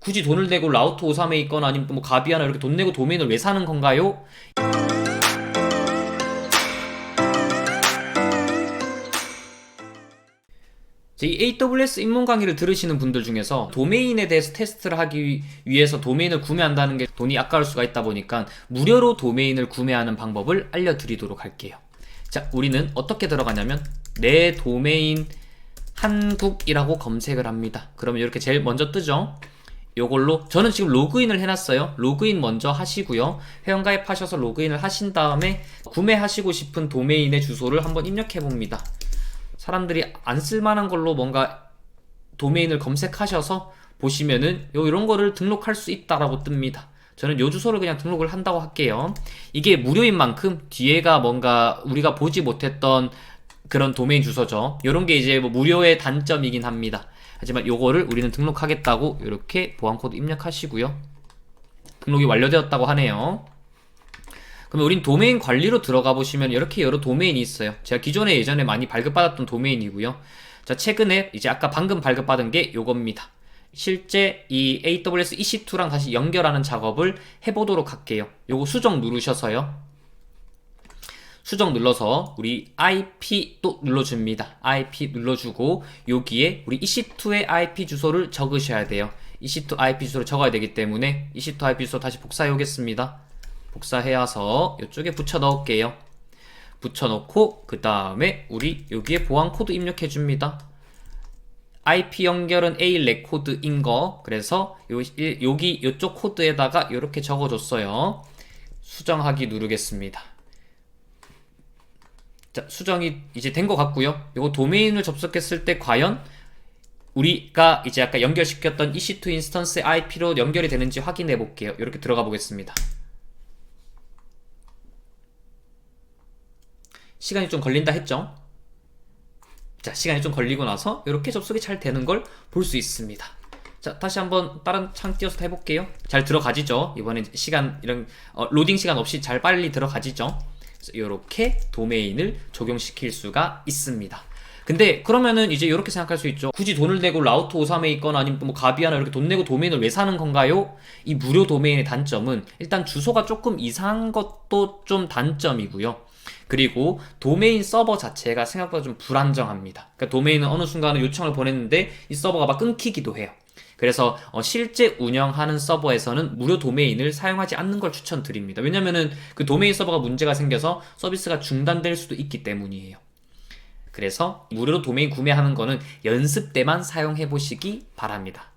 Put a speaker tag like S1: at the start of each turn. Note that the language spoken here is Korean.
S1: 굳이 돈을 내고 라우터 53에 있거나 아니면 또 뭐 가비아나 이렇게 돈 내고 도메인을 왜 사는 건가요? 이 AWS 입문 강의를 들으시는 분들 중에서 도메인에 대해서 테스트를 하기 위해서 도메인을 구매한다는 게 돈이 아까울 수가 있다 보니까 무료로 도메인을 구매하는 방법을 알려드리도록 할게요. 자, 우리는 어떻게 들어가냐면 내 도메인 한국이라고 검색을 합니다. 그러면 이렇게 제일 먼저 뜨죠. 요걸로 저는 지금 로그인을 해놨어요. 로그인 먼저 하시고요. 회원가입하셔서 로그인을 하신 다음에 구매하시고 싶은 도메인의 주소를 한번 입력해 봅니다. 사람들이 안 쓸만한 걸로 뭔가 도메인을 검색하셔서 보시면은 요 이런 거를 등록할 수 있다라고 뜹니다. 저는 요 주소를 그냥 등록을 한다고 할게요. 이게 무료인 만큼 뒤에가 뭔가 우리가 보지 못했던 그런 도메인 주소죠. 요런 게 이제 뭐 무료의 단점이긴 합니다. 하지만 요거를 우리는 등록하겠다고 이렇게 보안 코드 입력하시고요. 등록이 완료되었다고 하네요. 그러면 우린 도메인 관리로 들어가 보시면 이렇게 여러 도메인이 있어요. 제가 기존에 예전에 많이 발급받았던 도메인이고요. 자, 최근에 이제 아까 방금 발급받은 게 요겁니다. 실제 이 AWS EC2랑 다시 연결하는 작업을 해보도록 할게요. 요거 수정 누르셔서요. 수정 눌러서 우리 IP 또 눌러줍니다. IP 눌러주고 여기에 우리 EC2의 IP 주소를 적으셔야 돼요. EC2 IP 주소를 적어야 되기 때문에 EC2 IP 주소 다시 복사해 오겠습니다. 복사해 와서 이쪽에 붙여 넣을게요. 붙여 넣고 그 다음에 우리 여기에 보안 코드 입력해 줍니다. IP 연결은 A 레코드인 거 그래서 요, 여기 이쪽 코드에다가 이렇게 적어줬어요. 수정하기 누르겠습니다. 자, 수정이 이제 된 것 같고요. 이거 도메인을 접속했을 때 과연 우리가 이제 아까 연결시켰던 EC2 인스턴스 IP로 연결이 되는지 확인해 볼게요. 이렇게 들어가 보겠습니다. 시간이 좀 걸린다 했죠? 자, 시간이 좀 걸리고 나서 이렇게 접속이 잘 되는 걸 볼 수 있습니다. 자, 다시 한번 다른 창 띄워서 해볼게요. 잘 들어가지죠? 이번엔 시간, 이런, 어, 로딩 시간 없이 잘 빨리 들어가지죠? 이렇게 도메인을 적용시킬 수가 있습니다. 근데 그러면은 이제 이렇게 생각할 수 있죠. 굳이 돈을 내고 라우터 53에 있거나 아니면 뭐 가비아나 이렇게 돈 내고 도메인을 왜 사는 건가요? 이 무료 도메인의 단점은 일단 주소가 조금 이상한 것도 좀 단점이고요. 그리고 도메인 서버 자체가 생각보다 좀 불안정합니다. 그러니까 도메인은 어느 순간에 요청을 보냈는데 이 서버가 막 끊기기도 해요. 그래서 어, 실제 운영하는 서버에서는 무료 도메인을 사용하지 않는 걸 추천드립니다. 왜냐면은 그 도메인 서버가 문제가 생겨서 서비스가 중단될 수도 있기 때문이에요. 그래서 무료로 도메인 구매하는 거는 연습 때만 사용해 보시기 바랍니다.